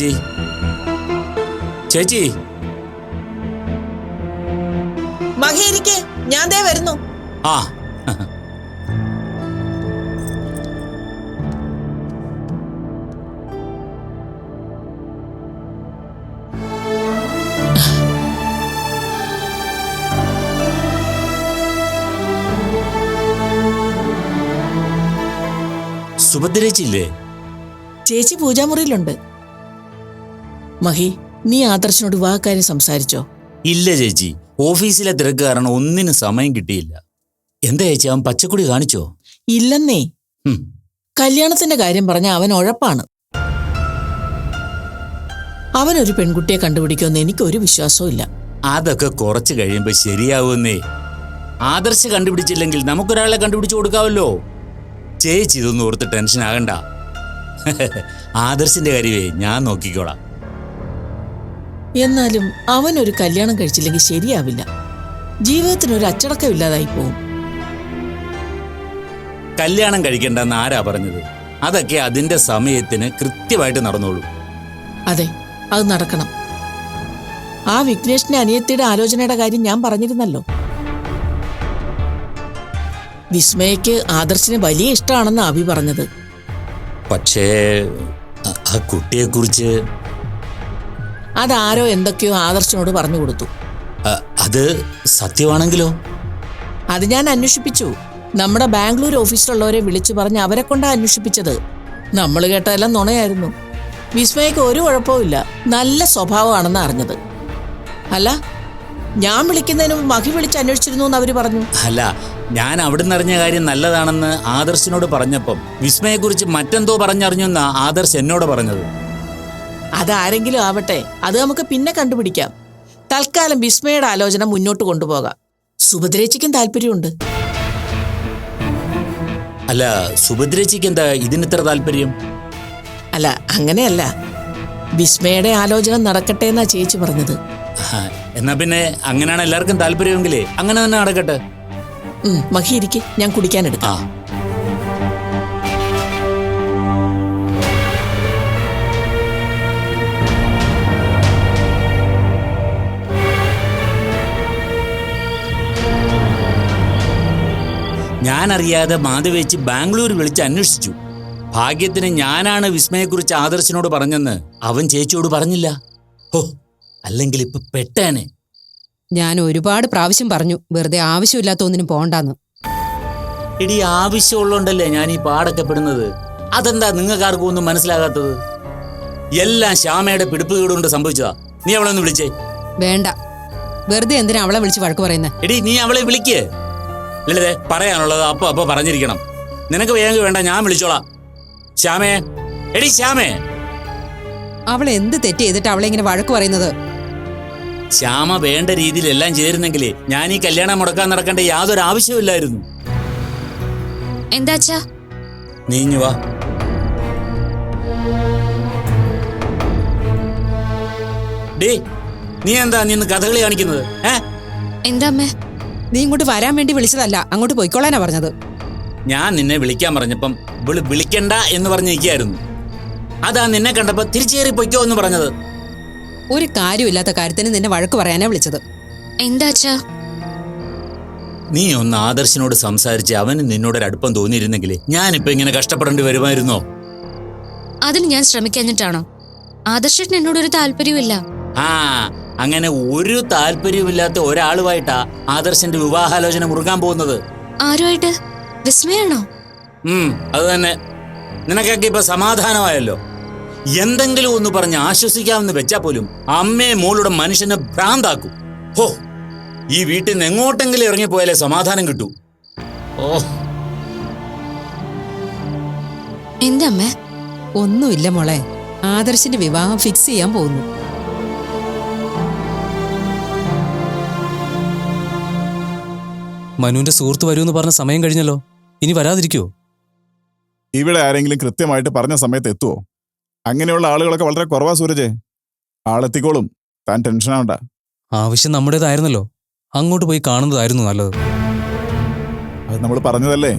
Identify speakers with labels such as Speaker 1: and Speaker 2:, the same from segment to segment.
Speaker 1: ചേച്ചി. ചേച്ചി.
Speaker 2: മഹിയിരിക്കെ ഞാൻ ദേ വരുന്നു.
Speaker 1: ആ. സുഭദ്രേച്ചില്ലേ?
Speaker 2: ചേച്ചി പൂജാമുറിയിലുണ്ട്. മഹി നീ ആദർശനോട് വാക്കാര്യം സംസാരിച്ചോ?
Speaker 1: ഇല്ല ചേച്ചി. ഓഫീസിലെ തിരക്ക് കാരണം ഒന്നിനും സമയം കിട്ടിയില്ല. എന്താ ചേച്ചി അവൻ പച്ചക്കുടി കാണിച്ചോ?
Speaker 2: ഇല്ലെന്നേ.
Speaker 1: ഹും,
Speaker 2: കല്യാണത്തിന്റെ കാര്യം പറഞ്ഞ അവൻ ഉഴപ്പാണ്. അവനൊരു പെൺകുട്ടിയെ കണ്ടുപിടിക്കുമെന്ന് എനിക്ക് ഒരു വിശ്വാസവും ഇല്ല.
Speaker 1: അതൊക്കെ കുറച്ച് കഴിയുമ്പോ ശരിയാവുന്നേ ആദർശ കണ്ടുപിടിച്ചില്ലെങ്കിൽ നമുക്കൊരാളെ കണ്ടുപിടിച്ചു കൊടുക്കാവല്ലോ. ചേച്ചി ഇതൊന്നും ഓർത്ത് ടെൻഷൻ ആകണ്ട ആദർശിന്റെ കാര്യമേ ഞാൻ നോക്കിക്കോളാം.
Speaker 2: എന്നാലും അവൻ ഒരു കല്യാണം കഴിച്ചില്ലെങ്കിൽ ശരിയാവില്ല. ജീവിതത്തിന് ഒരു അച്ചടക്കമില്ലാതായി പോവും.
Speaker 1: കല്യാണം കഴിക്കണ്ടെന്ന് ആരാ പറഞ്ഞത്? അതൊക്കെ അതിന്റെ സമയത്തിന് കൃത്യമായിട്ട് നടന്നോളൂ.
Speaker 2: അതെ അത് നടക്കണം. ആ വിഘ്നേഷിന്റെ അനിയത്തിയുടെ ആലോചനയുടെ കാര്യം ഞാൻ പറഞ്ഞിരുന്നല്ലോ. വിസ്മയക്ക് ആദർശിന് വലിയ ഇഷ്ടമാണെന്ന് അഭി പറഞ്ഞത്.
Speaker 1: പക്ഷേ ആ കുട്ടിയെക്കുറിച്ച്
Speaker 2: അതാരോ എന്തൊക്കെയോ ആദർശനോട് പറഞ്ഞു കൊടുത്തു.
Speaker 1: അത് സത്യമാണെങ്കിലോ?
Speaker 2: അത് ഞാൻ അന്വേഷിപ്പിച്ചു. നമ്മുടെ ബാംഗ്ലൂർ ഓഫീസിലുള്ളവരെ വിളിച്ചു പറഞ്ഞ് അവരെ കൊണ്ടാ അന്വേഷിപ്പിച്ചത്. നമ്മൾ കേട്ടതെല്ലാം നുണയായിരുന്നു. വിസ്മയക്ക് ഒരു കുഴപ്പവുമില്ല നല്ല സ്വഭാവമാണെന്ന് അറിഞ്ഞത്. അല്ല ഞാൻ വിളിക്കുന്നതിന് മുമ്പ് മഹി വിളിച്ച് അന്വേഷിച്ചിരുന്നു എന്ന് അവർ പറഞ്ഞു.
Speaker 1: അല്ല ഞാൻ അവിടുന്ന് അറിഞ്ഞ കാര്യം നല്ലതാണെന്ന് ആദർശിനോട് പറഞ്ഞപ്പം വിസ്മയെക്കുറിച്ച് മറ്റെന്തോ പറഞ്ഞറിഞ്ഞു എന്നാ ആദർശ് എന്നോട് പറഞ്ഞത്.
Speaker 2: അതാരെങ്കിലും ആവട്ടെ അത് നമുക്ക് പിന്നെ കണ്ടുപിടിക്കാം. തൽക്കാലം വിസ്മയുടെ ആലോചന മുന്നോട്ട് കൊണ്ടുപോകാം. സുഭദ്രേച്ചിക്കും താല്പര്യമുണ്ട്.
Speaker 1: അല്ല സുഭദ്രേച്ചിക്ക് എന്താ ഇതിനിത്ര താല്പര്യം?
Speaker 2: അല്ല അങ്ങനെയല്ല. വിസ്മയുടെ ആലോചന നടക്കട്ടെ എന്നാ ചേച്ചി പറഞ്ഞത്.
Speaker 1: എന്നാ പിന്നെ അങ്ങനെയാണ് എല്ലാവർക്കും താല്പര്യമെങ്കിലേ അങ്ങനെ തന്നെ നടക്കട്ടെ?
Speaker 2: മഹി ഇരിക്കെ ഞാൻ കുടിക്കാനെടുക്കാം
Speaker 1: ഞാനറിയാതെ മാധവേച്ചി ബാംഗ്ലൂർ വിളിച്ച് അന്വേഷിച്ചു. ഭാഗ്യത്തിന് ഞാനാണ് വിസ്മയെക്കുറിച്ച് ആദർശനോട് പറഞ്ഞെന്ന് അവൻ ചേച്ചിയോട് പറഞ്ഞില്ല. ഹോ അല്ലെങ്കിൽ ഇപ്പൊ പെട്ടേനെ.
Speaker 3: ഞാൻ ഒരുപാട് പ്രാവശ്യം പറഞ്ഞു വെറുതെ ആവശ്യമില്ലാത്ത ഒന്നിനും പോണ്ടാന്ന്.
Speaker 1: എടി ആവശ്യമുള്ളോണ്ടല്ലേ ഞാൻ ഈ പാടൊക്കെ പെടുന്നത്? അതെന്താ നിങ്ങൾക്കാർക്കും ഒന്നും മനസ്സിലാകാത്തത്? എല്ലാം ശ്യാമയുടെ പിടിപ്പ് കൊണ്ട് സംഭവിച്ചതാ. നീ അവളെ ഒന്ന് വിളിച്ചേ.
Speaker 3: വേണ്ട. വെറുതെ എന്തിനാ അവളെ വിളിച്ച് വഴക്ക് പറയുന്നത്
Speaker 1: എടി നീ അവളെ വിളിക്ക്. ലളിതേ പറയാനുള്ളത് അപ്പൊ അപ്പൊ പറഞ്ഞിരിക്കണം. നിനക്ക് വേഗം വേണ്ട ഞാൻ വിളിച്ചോളാം. ശ്യാമേ. എടി ശ്യാമേ.
Speaker 3: അവൾ എന്ത് തെറ്റ് ചെയ്തിട്ട് അവളെ ഇങ്ങനെ വഴക്ക് പറയുന്നത്?
Speaker 1: ശ്യാമ വേണ്ട രീതിയിൽ എല്ലാം ചെയ്തിരുന്നെങ്കിൽ ഞാൻ ഈ കല്യാണം മുടക്കാൻ നടക്കേണ്ട യാതൊരു ആവശ്യമില്ലായിരുന്നു
Speaker 4: എന്താച്ചാ
Speaker 1: നീഞ്ഞു വാ. ഡേ നീ എന്താ നീ ഇന്ന് കഥകളി കാണിക്കുന്നത്? ഏ?
Speaker 4: എന്താ അമ്മേ?
Speaker 3: നീ ഇങ്ങോട്ട് വരാൻ വേണ്ടി വിളിച്ചതല്ല അങ്ങോട്ട് പോയിക്കോളാനാ പറഞ്ഞത്.
Speaker 1: ഞാൻ നിന്നെ വിളിക്കാൻ പറഞ്ഞപ്പം ഇവൾ വിളിക്കണ്ട എന്ന് പറഞ്ഞിരിക്കുന്നു അതാ നിന്നെ കണ്ടപ്പോ തിരിച്ചേറി പൊയ്ക്കോ എന്ന് പറഞ്ഞത്.
Speaker 3: ഒരു കാര്യമില്ലാത്ത കാര്യത്തിന് നിന്നെ വഴക്ക് പറയാനാ വിളിച്ചത്.
Speaker 4: എന്താച്ചാ
Speaker 1: നീ ഒന്ന് ആദർശിനോട് സംസാരിച്ച് അവന് നിന്നോടൊരു അടുപ്പം തോന്നിയിരുന്നെങ്കിലേ ഞാനിപ്പോ ഇങ്ങനെ കഷ്ടപ്പെടേണ്ടി വരുമായിരുന്നോ?
Speaker 4: അതിന് ഞാൻ ശ്രമിക്കാഞ്ഞിട്ടാണോ ആദർശേട്ടൻ എന്നോടൊരു താല്പര്യമില്ല
Speaker 1: ആ അങ്ങനെ ഒരു താല്പര്യമില്ലാത്ത ഒരാളുമായിട്ടാ ആദർശന്റെ വിവാഹാലോചന മുറുകാൻ പോകുന്നത്.
Speaker 4: ആരുമായിട്ട്? വിസ്മയാണോ?
Speaker 1: ഉം അത് തന്നെ. നിനക്കൊക്കെ ഇപ്പൊ സമാധാനമായല്ലോ. എന്തെങ്കിലും ഒന്ന് പറഞ്ഞ് ആശ്വസിക്കാമെന്ന് വെച്ചാ പോലും അമ്മയെ മോളുടെ മനുഷ്യനെ ഭ്രാന്താക്കും. ഹോ ഈ വീട്ടിൽ നിന്ന് എങ്ങോട്ടെങ്കിലും ഇറങ്ങിപ്പോയാലേ സമാധാനം കിട്ടൂ. ഓ.
Speaker 4: എന്റെ അമ്മ
Speaker 3: ഒന്നുമില്ല മോളെ. ആദർശിന്റെ വിവാഹം ഫിക്സ് ചെയ്യാൻ പോകുന്നു.
Speaker 5: മനുവിന്റെ സുഹൃത്ത് വരുമെന്ന് പറഞ്ഞ സമയം കഴിഞ്ഞല്ലോ. ഇനി വരാതിരിക്കുവോ?
Speaker 6: ഇവിടെ ആരെങ്കിലും കൃത്യമായിട്ട് പറഞ്ഞ സമയത്ത് എത്തുവോ? അങ്ങനെയുള്ള ആളുകളൊക്കെ വളരെ കുറവാ സൂരജ്. ആളെത്തിക്കോളും. താൻ ടെൻഷനാവണ്ട
Speaker 5: ആവശ്യം നമ്മുടേതായിരുന്നല്ലോ. അങ്ങോട്ട് പോയി കാണുന്നതായിരുന്നു നല്ലത്.
Speaker 6: അത് നമ്മൾ പറഞ്ഞതല്ലേ?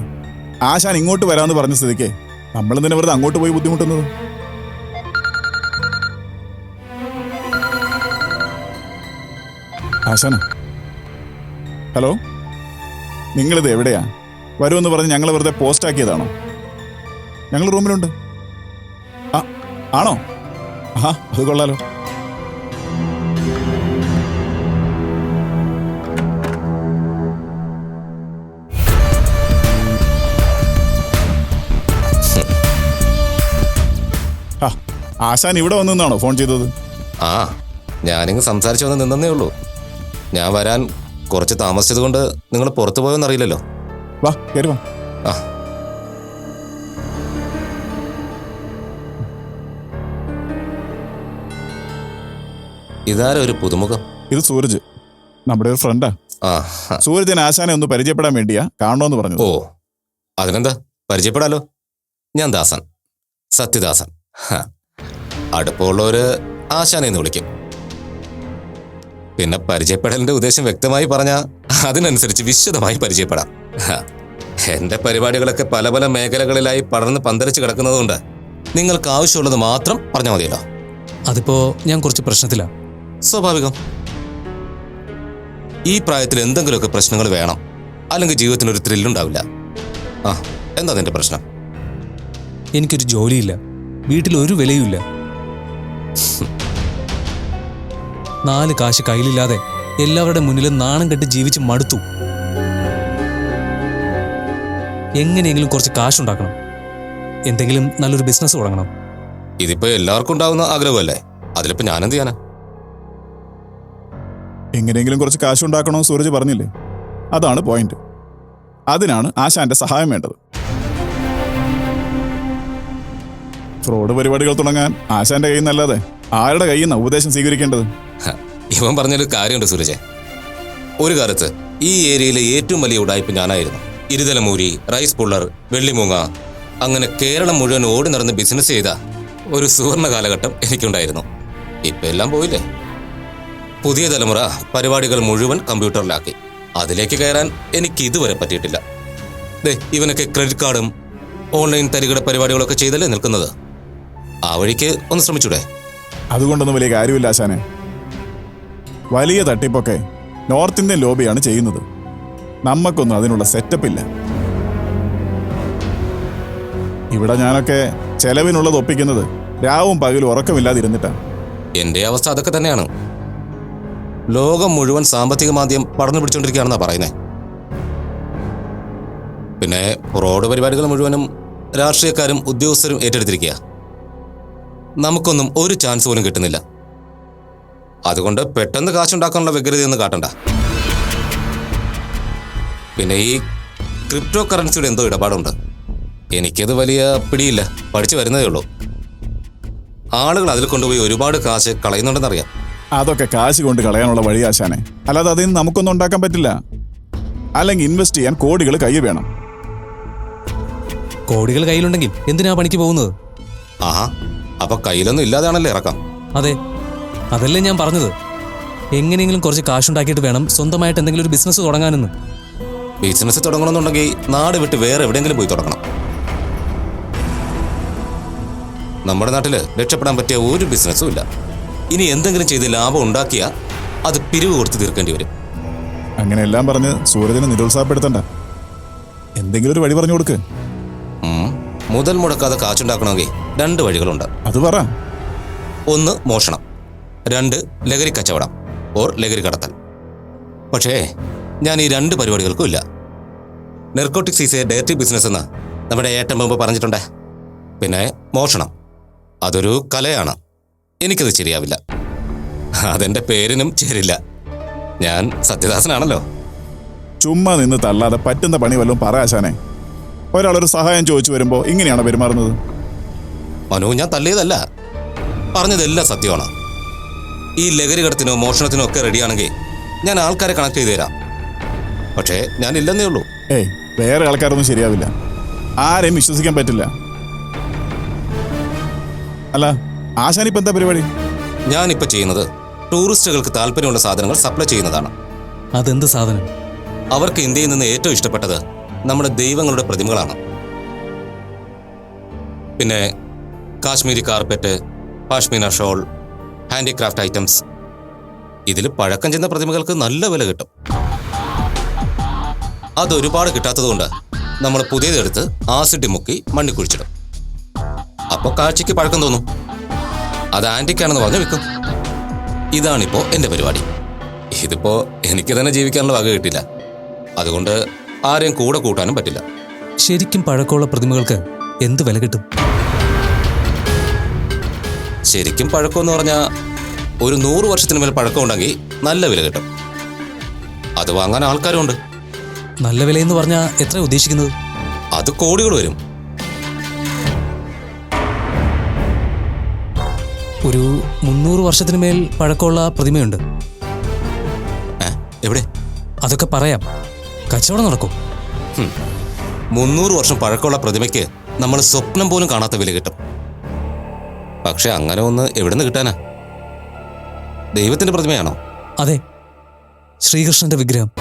Speaker 6: ആശാൻ ഇങ്ങോട്ട് വരാമെന്ന് പറഞ്ഞ സ്ഥിതിക്ക് നമ്മൾ തന്നെ വെറുതെ അങ്ങോട്ട് പോയി ബുദ്ധിമുട്ടുന്നത്? ആശാന. ഹലോ? നിങ്ങളിത് എവിടെയാ? വരുമെന്ന് പറഞ്ഞ് ഞങ്ങൾ വെറുതെ പോസ്റ്റ് ആക്കിയതാണോ ഞങ്ങൾ റൂമിലുണ്ട്. ആ ആണോ? ആ അത് കൊള്ളാലോ. ആശാൻ ഇവിടെ വന്നു നിന്നാണോ ഫോൺ ചെയ്തത്?
Speaker 7: ആ ഞാനിങ്ങ് സംസാരിച്ചു വന്ന് നിന്നേ ഉള്ളൂ. ഞാൻ വരാൻ കുറച്ച് താമസിച്ചത് കൊണ്ട് നിങ്ങൾ പുറത്തു പോയെന്നറിയില്ലല്ലോ
Speaker 6: വാ കയറി വാ.
Speaker 7: ആ. ഇതാരോ ഒരു പുതുമുഖം?
Speaker 6: ഇത് സൂരജ്. നമ്മുടെ ഒരു ഫ്രണ്ടാ
Speaker 7: ആ.
Speaker 6: സൂരജന് ആശാനെ ഒന്ന് പരിചയപ്പെടാൻ വേണ്ടിയാ കാണണമെന്ന് പറഞ്ഞു
Speaker 7: ഓ അതിനെന്താ? പരിചയപ്പെടാലോ. ഞാൻ ദാസൻ. സത്യദാസൻ. ഹ. അടുപ്പമുള്ളവര് ആശാനെ എന്ന് വിളിക്കും. പിന്നെ പരിചയപ്പെടലിന്റെ ഉദ്ദേശം വ്യക്തമായി പറഞ്ഞ അതിനനുസരിച്ച് വിശദമായി പരിചയപ്പെടാം. എന്റെ പരിപാടികളൊക്കെ പല പല മേഖലകളിലായി പടർന്ന് പന്തലിച്ച് കിടക്കുന്നതുകൊണ്ട് നിങ്ങൾക്ക് ആവശ്യമുള്ളത് മാത്രം പറഞ്ഞാൽ മതിയല്ലോ.
Speaker 5: അതിപ്പോ ഞാൻ കുറച്ച് പ്രശ്നത്തിലാണ്
Speaker 7: സ്വാഭാവികം. ഈ പ്രായത്തിൽ എന്തെങ്കിലുമൊക്കെ പ്രശ്നങ്ങൾ വേണം. അല്ലെങ്കിൽ ജീവിതത്തിന് ഒരു ത്രില്ലുണ്ടാവില്ല. ആ എന്താ നിന്റെ പ്രശ്നം?
Speaker 5: എനിക്കൊരു ജോലിയില്ല. വീട്ടിൽ ഒരു വിലയുമില്ല നാല് കാശ് കയ്യിലില്ലാതെ എല്ലാവരുടെ മുന്നിലും നാണം കെട്ട് ജീവിച്ച് മടുത്തു. എങ്ങനെയെങ്കിലും കുറച്ച് കാശ് ഉണ്ടാക്കണം എന്തെങ്കിലും നല്ലൊരു ബിസിനസ് തുടങ്ങണം.
Speaker 7: ഇതിപ്പോ എല്ലാവർക്കും ഉണ്ടാവുന്ന ആഗ്രഹമല്ലേ? അതിലിപ്പോ ഞാനെന്ത് ചെയ്യാനാ?
Speaker 6: എങ്ങനെയെങ്കിലും കുറച്ച് കാശ് കാശുണ്ടാക്കണോ സൂരജ് പറഞ്ഞില്ലേ? അതാണ് പോയിന്റ് അതിനാണ് ആശാന്റെ സഹായം വേണ്ടത്. ഫ്രോഡ് പരിപാടികൾ തുടങ്ങാൻ ആശാന്റെ കയ്യിൽ നിന്നല്ലാതെ ആരുടെ കയ്യിൽ നിന്ന് ഉപദേശം സ്വീകരിക്കേണ്ടത്?
Speaker 7: ഇവൻ പറഞ്ഞൊരു കാര്യമുണ്ട് സൂരജെ. ഒരു കാലത്ത് ഈ ഏരിയയിലെ ഏറ്റവും വലിയ ഉടായ്പ ഞാനായിരുന്നു. ഇരുതലമൂരി റൈസ് പുള്ളർ വെള്ളിമൂങ്ങ അങ്ങനെ കേരളം മുഴുവൻ ഓടി നടന്ന് ബിസിനസ് ചെയ്ത ഒരു സുവർണ കാലഘട്ടം എനിക്കുണ്ടായിരുന്നു. ഇപ്പൊ എല്ലാം പോയില്ലേ? പുതിയ തലമുറ പരിപാടികൾ മുഴുവൻ കമ്പ്യൂട്ടറിലാക്കി. അതിലേക്ക് കയറാൻ എനിക്ക് ഇതുവരെ പറ്റിയിട്ടില്ല. ദേ ഇവനൊക്കെ ക്രെഡിറ്റ് കാർഡും ഓൺലൈൻ തരികിട പരിപാടികളൊക്കെ ചെയ്തല്ലേ നിൽക്കുന്നത്? ആ വഴിക്ക് ഒന്ന് ശ്രമിച്ചൂടെ?
Speaker 6: അതുകൊണ്ടൊന്നും വലിയ കാര്യമില്ല ആശാനെ. വലിയ തട്ടിപ്പൊക്കെ നോർത്ത് ഇന്ത്യൻ ലോബിയാണ് ചെയ്യുന്നത്. നമുക്കൊന്നും അതിനുള്ള സെറ്റപ്പ് ഇല്ല. ഇവിടെ ഞാനൊക്കെ ചെലവിനുള്ളത് ഒപ്പിക്കുന്നത് രാവും പകലും ഉറക്കമില്ലാതിരുന്നിട്ടാണ്
Speaker 7: എന്റെ അവസ്ഥ അതൊക്കെ തന്നെയാണ്. ലോകം മുഴുവൻ സാമ്പത്തിക മാന്ദ്യം പടർന്നു പിടിച്ചോണ്ടിരിക്കുകയാണെന്നാ പറയുന്നത് പിന്നെ റോഡ് പരിപാടികൾ മുഴുവനും രാഷ്ട്രീയക്കാരും ഉദ്യോഗസ്ഥരും ഏറ്റെടുത്തിരിക്കുക നമുക്കൊന്നും ഒരു ചാൻസ് പോലും കിട്ടുന്നില്ല. അതുകൊണ്ട് പെട്ടെന്ന് കാശുണ്ടാക്കാനുള്ള വ്യഗ്രതയൊന്നും കാട്ടണ്ട. പിന്നെ ഈ ക്രിപ്റ്റോ കറൻസിയുടെ എന്തോ ഇടപാടുണ്ട്. എനിക്കത് വലിയ പിടിയില്ല. പഠിച്ചു വരുന്നതേ ഉള്ളൂ. ആളുകൾ അതിൽ കൊണ്ടുപോയി ഒരുപാട് കാശ് കളയുന്നുണ്ടെന്നറിയാം.
Speaker 6: അതൊക്കെ കാശ് കൊണ്ട് കളയാനുള്ള വഴി ആശാനെ. അല്ലാതെ അതിൽ നിന്ന് നമുക്കൊന്നും ഉണ്ടാക്കാൻ പറ്റില്ല. അല്ലെങ്കിൽ ഇൻവെസ്റ്റ് ചെയ്യാൻ കോടികൾ കൈ വേണം.
Speaker 5: കോടികൾ കയ്യിലുണ്ടെങ്കിൽ എന്തിനാ പണിക്ക് പോകുന്നത്?
Speaker 7: ആഹാ. അപ്പൊ കയ്യിലൊന്നും ഇല്ലാതെയാണല്ലേ ഇറക്കാം.
Speaker 5: അതെ. അതല്ലേ ഞാൻ പറഞ്ഞത്? എങ്ങനെയെങ്കിലും കുറച്ച് കാശുണ്ടാക്കിയിട്ട് വേണം സ്വന്തമായിട്ട് എന്തെങ്കിലും ഒരു ബിസിനസ് തുടങ്ങാനെന്ന്.
Speaker 7: ബിസിനസ് തുടങ്ങണമെന്നുണ്ടെങ്കിൽ നാട് വിട്ട് വേറെ എവിടെയെങ്കിലും പോയി തുടങ്ങണം. നമ്മുടെ നാട്ടിൽ രക്ഷപ്പെടാൻ പറ്റിയ ഒരു ബിസിനസ്സും ഇല്ല. ഇനി എന്തെങ്കിലും ചെയ്ത് ലാഭം ഉണ്ടാക്കിയാൽ അത് പിരിവ് കൊടുത്ത് തീർക്കേണ്ടി വരും.
Speaker 6: അങ്ങനെ എല്ലാം പറഞ്ഞ് സൂരജിനെ നിരുത്സാഹപ്പെടുത്തണ്ട. എന്തെങ്കിലും ഒരു വഴി പറഞ്ഞു കൊടുക്ക്.
Speaker 7: മുതൽ മുടക്കാതെ കാശുണ്ടാക്കണമെങ്കിൽ രണ്ട് വഴികളുണ്ട്.
Speaker 6: അത് പറ.
Speaker 7: ഒന്ന് മോഷണം. രണ്ട് ലഹരി കച്ചവടം ഓർ ലഹരി കടത്തൽ. പക്ഷേ ഞാൻ ഈ രണ്ട് പരിപാടികൾക്കും ഇല്ല. Narcotics is a direct business എന്ന് നമ്മുടെ ഏട്ടൻ മുമ്പ് പറഞ്ഞിട്ടുണ്ട്. പിന്നെ മോഷണം. അതൊരു കലയാണ്. എനിക്കത് ശരിയാവില്ല. അതെന്റെ പേരിനും ചേരില്ല. ഞാൻ സത്യദാസനാണല്ലോ.
Speaker 6: ചുമ്മാ നിന്ന് തള്ളാതെ പറ്റുന്ന പണി വല്ലതും പറ ആശാനെ. ഒരാളൊരു സഹായം ചോദിച്ചു വരുമ്പോൾ ഇങ്ങനെയാണ് പെരുമാറുന്നത്?
Speaker 7: മനു ഞാൻ തള്ളിയതല്ല പറഞ്ഞതെല്ലാം സത്യമാണ്. ഈ ലഹരി കടത്തിനോ മോഷണത്തിനോ ഒക്കെ റെഡിയാണെങ്കിൽ ഞാൻ ആൾക്കാരെ കണക്ട് ചെയ്തു തരാം. പക്ഷേ ഞാൻ ഇല്ലെന്നേ ഉള്ളൂ.
Speaker 6: ഏയ് വേറെ ആൾക്കാരൊന്നും ശരിയാവില്ല. ആരെയും വിശ്വസിക്കാൻ പറ്റില്ല. അല്ല ആശാനിപ്പോ എന്താ പരിപാടി?
Speaker 7: ഞാനിപ്പോൾ ചെയ്യുന്നത് ടൂറിസ്റ്റുകൾക്ക് താല്പര്യമുള്ള സാധനങ്ങൾ സപ്ലൈ ചെയ്യുന്നതാണ്.
Speaker 5: അതെന്ത് സാധനം?
Speaker 7: അവർക്ക് ഇന്ത്യയിൽ നിന്ന് ഏറ്റവും ഇഷ്ടപ്പെട്ടത് നമ്മുടെ ദൈവങ്ങളുടെ പ്രതിമകളാണ്. പിന്നെ Kashmiri carpet pashmina shawl handicraft items ഇതിൽ പഴക്കം ചെന്ന പ്രതിമകൾക്ക് നല്ല വില കിട്ടും. അതൊരുപാട് കിട്ടാത്തതുകൊണ്ട് നമ്മൾ പുതിയതെടുത്ത് ആസിഡ് മുക്കി മണ്ണി കുഴിച്ചിടും. അപ്പോൾ കാഴ്ചയ്ക്ക് പഴക്കം തോന്നും. അത് ആന്റിക്കാണെന്ന് പറഞ്ഞ് വിൽക്കും. ഇതാണിപ്പോ എന്റെ പരിപാടി. ഇതിപ്പോ എനിക്ക് തന്നെ ജീവിക്കാനുള്ള വക കിട്ടില്ല. അതുകൊണ്ട് ആരെയും കൂടെ കൂട്ടാനും പറ്റില്ല.
Speaker 5: ശരിക്കും പഴക്കമുള്ള പ്രതിമകൾക്ക് എന്ത് വില കിട്ടും?
Speaker 7: ശരിക്കും പഴക്കമെന്ന് പറഞ്ഞാൽ ഒരു നൂറ് വർഷത്തിന് മേൽ പഴക്കം ഉണ്ടെങ്കിൽ നല്ല വില കിട്ടും. അത് വാങ്ങാൻ ആൾക്കാരുണ്ട്.
Speaker 5: നല്ല വിലയെന്ന് പറഞ്ഞാൽ എത്ര ഉദ്ദേശിക്കുന്നത്?
Speaker 7: അത് കോടികൾ വരും.
Speaker 5: ഒരു മുന്നൂറ് വർഷത്തിന് മേൽ പഴക്കമുള്ള പ്രതിമയുണ്ട്.
Speaker 7: എവിടെ?
Speaker 5: അതൊക്കെ പറയാം. കച്ചവടം നടക്കും.
Speaker 7: മുന്നൂറ് വർഷം പഴക്കമുള്ള പ്രതിമയ്ക്ക് നമ്മൾ സ്വപ്നം പോലും കാണാത്ത വില കിട്ടും. പക്ഷെ അങ്ങനെ ഒന്ന് എവിടെ നിന്ന് കിട്ടാനാ? ദൈവത്തിന്റെ പ്രതിമയാണോ?
Speaker 5: അതെ. ശ്രീകൃഷ്ണന്റെ വിഗ്രഹം.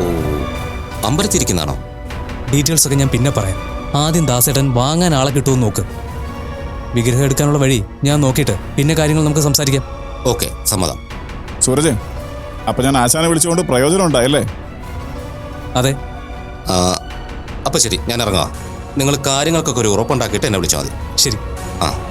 Speaker 7: ഓ അമ്പലത്തിരിക്കുന്നതാണോ
Speaker 5: ഡീറ്റെയിൽസ് ഒക്കെ ഞാൻ പിന്നെ പറയാം. ആദ്യം ദാസേട്ടൻ വാങ്ങാൻ ആളെ കിട്ടുമെന്ന് നോക്ക്. വിഗ്രഹം എടുക്കാനുള്ള വഴി ഞാൻ നോക്കിയിട്ട് പിന്നെ കാര്യങ്ങൾ നമുക്ക് സംസാരിക്കാം.
Speaker 7: ഓക്കെ സമ്മതം.
Speaker 6: സൂരജ് അപ്പൊ ഞാൻ ആശാനെ വിളിച്ചുകൊണ്ട് പ്രയോജനം ഉണ്ടായല്ലേ
Speaker 5: അതെ.
Speaker 7: ആ, അപ്പൊ ശരി ഞാൻ ഇറങ്ങാം. നിങ്ങൾ കാര്യങ്ങൾക്കൊക്കെ ഒരു ഉറപ്പുണ്ടാക്കിയിട്ട് എന്നെ വിളിച്ചാൽ മതി.
Speaker 5: ശരി.
Speaker 7: ആ.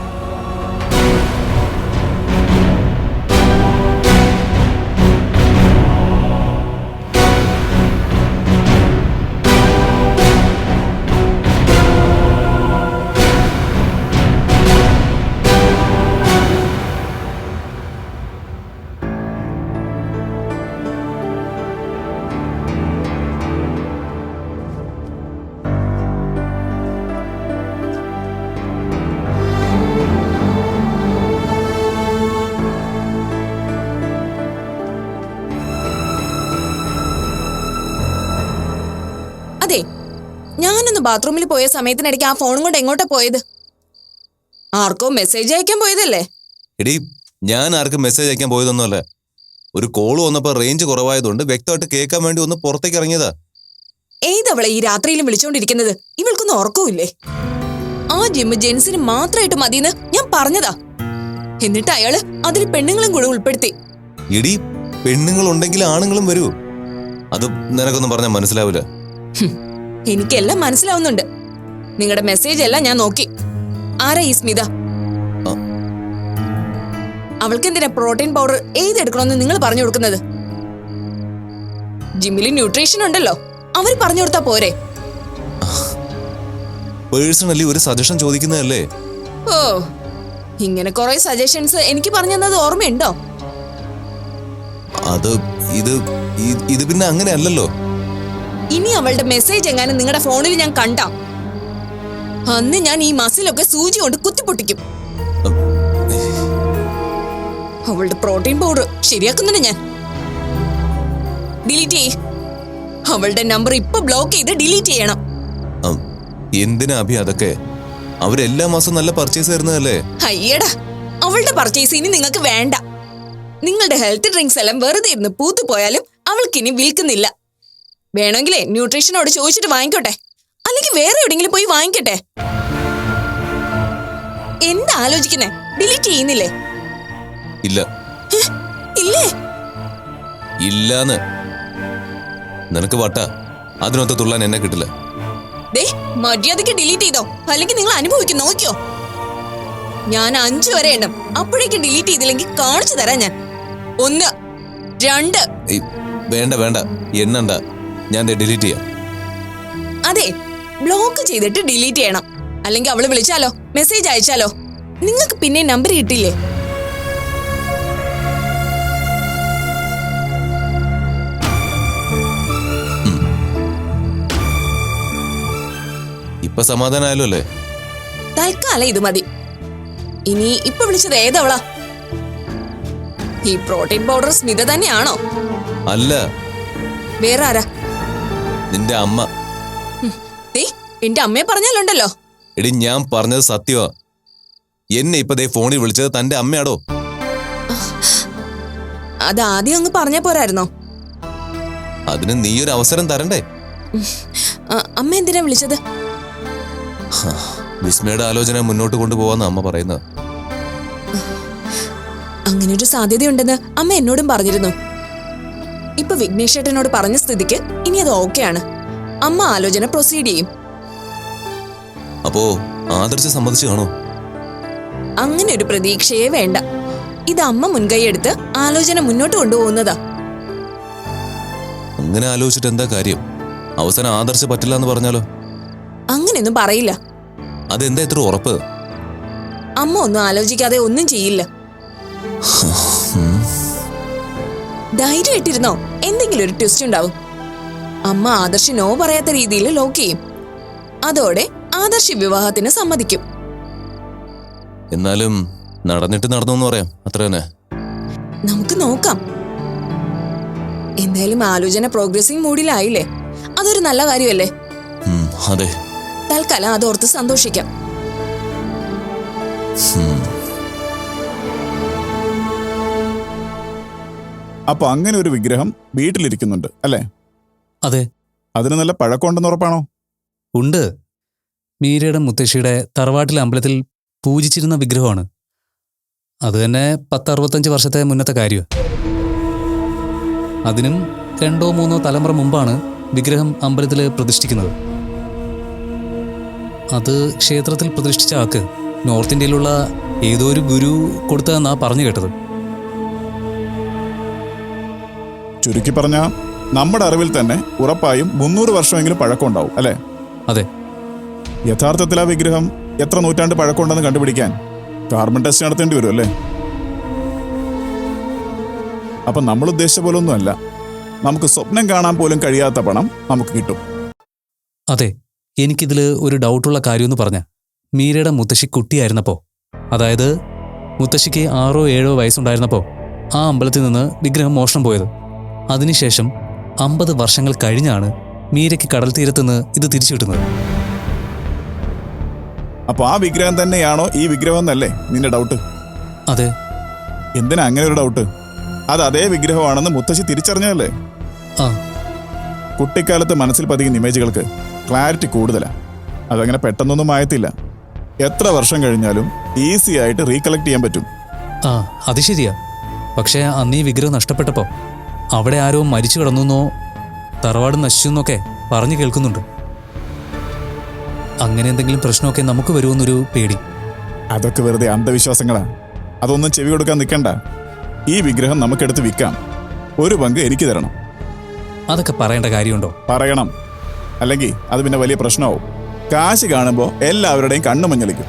Speaker 8: ബാത്റൂമിൽ പോയ സമയത്തിനിടയ്ക്ക് ആ ഫോണും കൊണ്ട് എങ്ങോട്ടാ പോയത്? ആർക്കോ മെസ്സേജ് അയക്കാൻ പോയതല്ലേ?
Speaker 9: എടി ഞാൻ ആർക്കും മെസ്സേജ് അയക്കാൻ പോയതൊന്നുമല്ല. ഒരു കോൾ വന്നപ്പോൾ റേഞ്ച് കുറവായതുകൊണ്ട് വ്യക്തമായിട്ട് കേൾക്കാൻ വേണ്ടി ഒന്ന് പുറത്തേക്ക് ഇറങ്ങിയതാ.
Speaker 8: ഏതവളെ ഈ രാത്രിയിലും വിളിച്ചോണ്ടിരിക്കുന്നത്? ഇവൾക്കൊന്നും ഉറക്കമില്ലേ ആ ജിമ്മ് ജെൻസിന് മാത്രമായിട്ട് മതിയെന്ന് ഞാൻ പറഞ്ഞതാ. എന്നിട്ട് അയാൾ അതിൽ പെണ്ണുങ്ങളും കൂടെ ഉൾപ്പെടുത്തി.
Speaker 9: എടി പെണ്ണുങ്ങളുണ്ടെങ്കിൽ ആണുങ്ങളും വരൂ. അത് നിനക്കൊന്നും പറഞ്ഞാൽ മനസ്സിലാവില്ല
Speaker 8: എനിക്കെല്ലാം മനസ്സിലാവുന്നുണ്ട്. നിങ്ങളുടെ മെസ്സേജ് എല്ലാം ഞാൻ നോക്കി. ആരാ ഈ സ്മിത. അവൾക്ക് എന്തിനാ പ്രോട്ടീൻ പൗഡർ ഏതെടുക്കണമെന്ന് നിങ്ങൾ പറഞ്ഞു കൊടുക്കുന്നത്? ജിമ്മിൽ ന്യൂട്രീഷൻ ഉണ്ടല്ലോ. അവർ പറഞ്ഞു കൊടുത്താ പോരെ.
Speaker 9: പേഴ്സണലി ഒരു സജഷൻ ചോദിക്കുന്നതല്ലേ?
Speaker 8: ഓ ഇങ്ങനെ കുറെ സജഷൻസ് എനിക്ക് പറഞ്ഞു തന്നത് ഓർമ്മയുണ്ടോ?
Speaker 9: അത് ഇത് ഇത് പിന്നെ അങ്ങനെ അല്ലല്ലോ
Speaker 8: ഇനി അവളുടെ മെസ്സേജ് എങ്ങാനും നിങ്ങളുടെ ഫോണിൽ ഞാൻ കണ്ട. അന്ന് ഞാൻ ഈ മസിലൊക്കെ സൂചി കൊണ്ട് കുത്തിപ്പൊട്ടിക്കും. അവളുടെ പ്രോട്ടീൻ പൗഡർ ശരിയാക്കുന്നുണ്ട് ഞാൻ. ഡിലീറ്റ് ചെയ്യ്. അവളുടെ നമ്പർ ഇപ്പൊ ബ്ലോക്ക് ചെയ്ത് ഡിലീറ്റ് ചെയ്യണം.
Speaker 9: എന്തിനാ അഭി അതൊക്കെ? അവരെല്ലാ മാസം നല്ല പർച്ചേസ് തരുന്നതല്ലേ?
Speaker 8: അയ്യടാ അവളുടെ പർച്ചേസ് ഇനി നിങ്ങൾക്ക് വേണ്ട. നിങ്ങളുടെ ഹെൽത്ത് ഡ്രിങ്ക്സ് എല്ലാം വെറുതെ ഇരുന്ന് പൂത്തു പോയാലും അവൾക്കിനി വിൽക്കുന്നില്ല. വേണമെങ്കിലേ ന്യൂട്രീഷനോട് ചോദിച്ചിട്ട് വാങ്ങിക്കോട്ടെ. അല്ലെങ്കിൽ വേറെ എവിടെയെങ്കിലും പോയി വാങ്ങിക്കട്ടെ. എന്താ ആലോചിക്കുന്നേ? ഡിലീറ്റ് ചെയ്യുന്നില്ലേ?
Speaker 9: ഇല്ല.
Speaker 8: ഇല്ലേ?
Speaker 9: ഇല്ലാന്ന്. നിനക്ക് വട്ട. അതിനൊത്ത് തുള്ളാൻ എന്നെ കിട്ടില്ല.
Speaker 8: ദേ മര്യാദയ്ക്ക് ഡിലീറ്റ് ചെയ്തോ. അല്ലെങ്കിൽ നിങ്ങൾ അനുഭവിക്കും നോക്കിയോ. ഞാൻ അഞ്ചു വരെ എണ്ണം. അപ്പോഴേക്കും ഡിലീറ്റ് ചെയ്തില്ലെങ്കിൽ കാണിച്ചു തരാം ഞാൻ. ഒന്ന് രണ്ട്.
Speaker 9: വേണ്ട വേണ്ട. എണ്ണണ്ട. ഞാൻ ഡിലീറ്റ് ചെയ്യാം.
Speaker 8: അതെ ബ്ലോക്ക് ചെയ്തിട്ട് ഡിലീറ്റ് ചെയ്യണം. അല്ലെങ്കിൽ അവൾ വിളിച്ചാലോ മെസ്സേജ് അയച്ചാലോ. നിങ്ങൾക്ക് പിന്നെ നമ്പർ കിട്ടില്ലേ?
Speaker 9: ഇപ്പൊ സമാധാനമായല്ലോ അല്ലേ?
Speaker 8: തൽക്കാലം ഇത് മതി. ഇനി ഇപ്പൊ വിളിച്ചത് ഏതവളാ? ഈ പ്രോട്ടീൻ പൗഡർ സ്മിത തന്നെയാണോ?
Speaker 9: അല്ല.
Speaker 8: വേറെ ആരാ?
Speaker 9: നിന്റെ അമ്മ.
Speaker 8: എന്റെ അമ്മയെ പറഞ്ഞാലുണ്ടല്ലോ.
Speaker 9: എടി ഞാൻ പറഞ്ഞത് സത്യമാ എന്നെ ഇപ്പൊ ദേ ഫോണിൽ വിളിച്ചത് തന്റെ അമ്മയാടോ?
Speaker 8: അത് ആദ്യം അങ്ങ് പറഞ്ഞ പോരായിരുന്നോ?
Speaker 9: അതിന് നീ ഒരു അവസരം തരണ്ടേ?
Speaker 8: അമ്മ എന്തിനാ വിളിച്ചത്?
Speaker 9: വിസ്മയുടെ ആലോചന മുന്നോട്ട് കൊണ്ടുപോവാന്ന് അമ്മ പറയുന്നത്.
Speaker 8: അങ്ങനെ ഒരു സാധ്യതയുണ്ടെന്ന് അമ്മ എന്നോടും പറഞ്ഞിരുന്നു. ഇപ്പൊ വിഘ്നേഷേട്ടനോട് പറഞ്ഞ സ്ഥിതിക്ക് ഇനി അത് ഓക്കെയാണ് അമ്മ ആലോചന പ്രൊസീഡ് ചെയ്യും.
Speaker 9: അപ്പോ ആദർശ സമ്മതിച്ചു കാണോ
Speaker 8: അങ്ങനെ ഒരു പ്രതീക്ഷയെ വേണ്ട. ഇത് അമ്മ മുൻകൈയെടുത്ത് ആലോചന മുന്നോട്ട് കൊണ്ടുപോകുന്നതാ.
Speaker 9: അങ്ങനെ ആലോചിച്ചിട്ട് എന്താ കാര്യം? അവസാനം ആദർശ പറ്റില്ല എന്ന് പറഞ്ഞാലോ?
Speaker 8: അങ്ങനെയൊന്നും പറയില്ല.
Speaker 9: അതെന്താ ഇത്ര ഉറപ്പ്?
Speaker 8: അമ്മ ഒന്നും ആലോചിക്കാതെ ഒന്നും ചെയ്യില്ല. ധൈര്യം ഇട്ടിരുന്നോ എന്തെങ്കിലും ഒരു ട്വിസ്റ്റ് ഉണ്ടാവും. അമ്മ ആദർശ് നോ പറയാത്ത രീതിയിൽ ലോക്ക് ചെയ്യും. അതോടെ ആദർശി വിവാഹത്തിന് സമ്മതിക്കും.
Speaker 9: എന്നാലും നടന്നിട്ട് നടന്നു എന്ന് പറയാം. അത്ര തന്നെ.
Speaker 8: നമുക്ക് നോക്കാം. എന്തായാലും ആലോചന പ്രോഗ്രസിംഗ് മൂഡിലായില്ലേ? അതൊരു നല്ല കാര്യമല്ലേ?
Speaker 9: അതെ.
Speaker 8: തൽക്കാലം അതോർത്ത് സന്തോഷിക്കാം.
Speaker 6: അപ്പൊ അങ്ങനെ ഒരു വിഗ്രഹം വീട്ടിലിരിക്കുന്നുണ്ട് അല്ലേ?
Speaker 5: അതെ.
Speaker 6: അതിന് നല്ല പഴക്കമുണ്ടെന്ന് ഉറപ്പാണോ?
Speaker 5: ഉണ്ട്. മീരയുടെ മുത്തശ്ശിയുടെ തറവാട്ടിലെ അമ്പലത്തിൽ പൂജിച്ചിരുന്ന വിഗ്രഹമാണ്. അത് തന്നെ പത്തറുപത്തഞ്ച് വർഷത്തെ മുന്നത്തെ കാര്യമാണ് അതിനും രണ്ടോ മൂന്നോ തലമുറ മുമ്പാണ് വിഗ്രഹം അമ്പലത്തിൽ പ്രതിഷ്ഠിക്കുന്നത്. അത് ക്ഷേത്രത്തിൽ പ്രതിഷ്ഠിച്ച ആൾക്ക് നോർത്ത് ഇന്ത്യയിലുള്ള ഏതോ ഒരു ഗുരു കൊടുത്തതെന്നാ പറഞ്ഞു കേട്ടത്.
Speaker 6: ചുരുക്കി പറഞ്ഞാൽ നമ്മുടെ അറിവിൽ തന്നെ ഉറപ്പായും മുന്നൂറ് വർഷമെങ്കിലും പഴക്കമുണ്ടാവും അല്ലേ?
Speaker 5: അതെ.
Speaker 6: യഥാർത്ഥത്തിൽ ആ വിഗ്രഹം എത്ര നൂറ്റാണ്ട് പഴക്കമുണ്ടെന്ന് കണ്ടുപിടിക്കാൻ കാർബൺ ടെസ്റ്റ് നടത്തേണ്ടി വരും അല്ലേ? അപ്പം നമ്മൾ ഉദ്ദേശിച്ച പോലെ ഒന്നുമല്ല നമുക്ക് സ്വപ്നം കാണാൻ പോലും കഴിയാത്ത പണം നമുക്ക് കിട്ടും.
Speaker 5: അതെ എനിക്കിതിൽ ഒരു ഡൗട്ടുള്ള കാര്യമെന്ന് പറഞ്ഞ മീരയുടെ മുത്തശ്ശി കുട്ടിയായിരുന്നപ്പോൾ അതായത് മുത്തശ്ശിക്ക് ആറോ ഏഴോ വയസ്സുണ്ടായിരുന്നപ്പോൾ ആ അമ്പലത്തിൽ നിന്ന് വിഗ്രഹം മോഷണം പോയത്. അതിനുശേഷം അമ്പത് വർഷങ്ങൾ കഴിഞ്ഞാണ് മീരയ്ക്ക് കടൽ തീരത്തുനിന്ന് ഇത് തിരിച്ചു കിട്ടുന്നത്.
Speaker 6: അപ്പൊ ആ വിഗ്രഹം തന്നെയാണോ ഈ വിഗ്രഹം എന്നല്ലേ നിന്റെ ഡൗട്ട്
Speaker 5: അതെ.
Speaker 6: എന്തിനാ അങ്ങനെ ഒരു ഡൗട്ട് അത് അതേ വിഗ്രഹമാണെന്ന് മുത്തശ്ശി തിരിച്ചറിഞ്ഞതല്ലേ?
Speaker 5: ആ.
Speaker 6: കുട്ടിക്കാലത്ത് മനസ്സിൽ പതിക്കുന്ന ഇമേജുകൾക്ക് ക്ലാരിറ്റി കൂടുതലാ. അതങ്ങനെ പെട്ടെന്നൊന്നും മായത്തില്ല. എത്ര വർഷം കഴിഞ്ഞാലും ഈസി ആയിട്ട് റീകളക്ട് ചെയ്യാൻ പറ്റും.
Speaker 5: ആ അത് ശരിയാ. പക്ഷേ അന്ന് ഈ വിഗ്രഹം നഷ്ടപ്പെട്ടപ്പോൾ അവിടെ ആരോ മരിച്ചു കിടന്നുവെന്നോ തറവാട് നശിച്ചു എന്നൊക്കെ പറഞ്ഞു കേൾക്കുന്നുണ്ട്. അങ്ങനെ എന്തെങ്കിലും പ്രശ്നമൊക്കെ നമുക്ക് വരുമെന്നൊരു പേടി.
Speaker 6: അതൊക്കെ വെറുതെ അന്ധവിശ്വാസങ്ങളാ. അതൊന്നും ചെവി കൊടുക്കാൻ നിൽക്കണ്ട. ഈ വിഗ്രഹം നമുക്കെടുത്ത് വിൽക്കാം. ഒരു പങ്ക് എനിക്ക് തരണം.
Speaker 5: അതൊക്കെ പറയേണ്ട കാര്യമുണ്ടോ?
Speaker 6: പറയണം. അല്ലെങ്കിൽ അത് പിന്നെ വലിയ പ്രശ്നമാവും. കാശ് കാണുമ്പോൾ എല്ലാവരുടെയും കണ്ണു മഞ്ഞളിക്കും.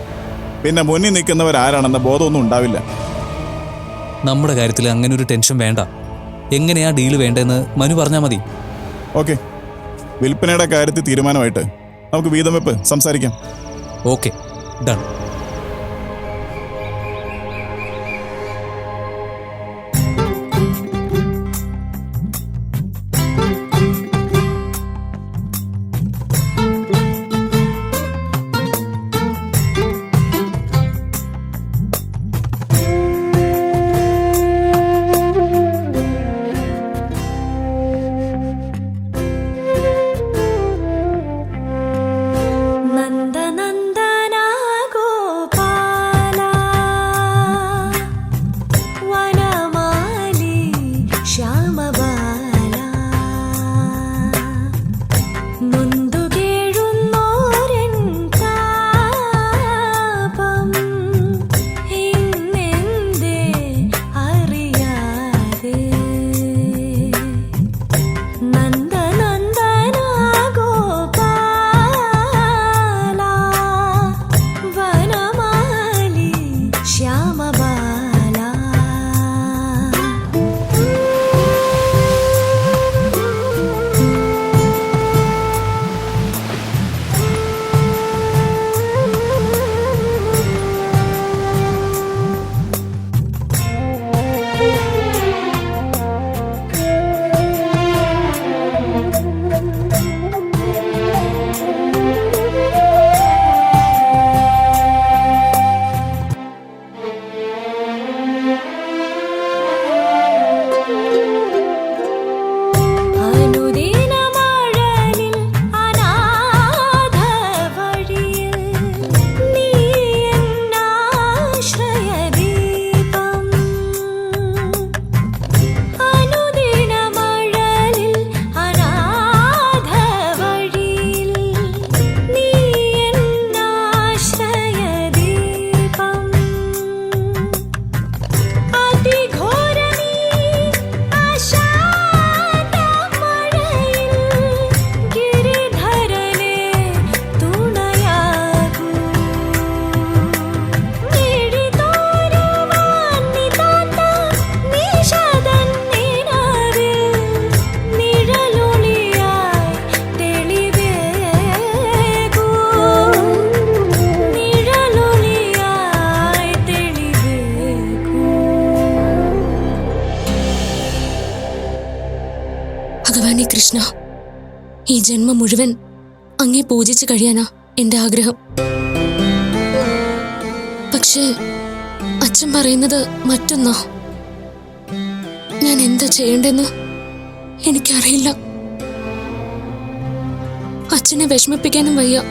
Speaker 6: പിന്നെ മുന്നിൽ നിൽക്കുന്നവരാരാണെന്ന ബോധമൊന്നും ഉണ്ടാവില്ല.
Speaker 5: നമ്മുടെ കാര്യത്തിൽ അങ്ങനെ ഒരു ടെൻഷൻ വേണ്ട. എങ്ങനെയാ ഡീൽ വേണ്ടതെന്ന് മനു പറഞ്ഞാൽ മതി.
Speaker 6: ഓക്കെ. വിൽപ്പനയുടെ കാര്യത്തിൽ തീരുമാനമായിട്ട്. നമുക്ക് വീതം വെപ്പ് സംസാരിക്കാം.
Speaker 5: ഓക്കെ. ഡൺ
Speaker 4: ഈ ജന്മം മുഴുവൻ അങ്ങേ പൂജിച്ചു കഴിയാനാ എന്റെ ആഗ്രഹം. പക്ഷേ അച്ഛൻ പറയുന്നത് മറ്റൊന്നോ. ഞാൻ എന്താ ചെയ്യേണ്ടെന്ന് എനിക്കറിയില്ല. അച്ഛനെ വിഷമിപ്പിക്കാനും വയ്യ.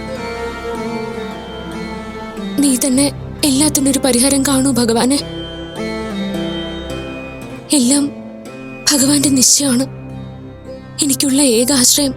Speaker 4: നീ തന്നെ എല്ലാത്തിനും ഒരു പരിഹാരം കാണൂ ഭഗവാനെ. എല്ലാം ഭഗവാന്റെ നിശ്ചയമാണ്. എനിക്കുള്ള ഏക ആശ്രയം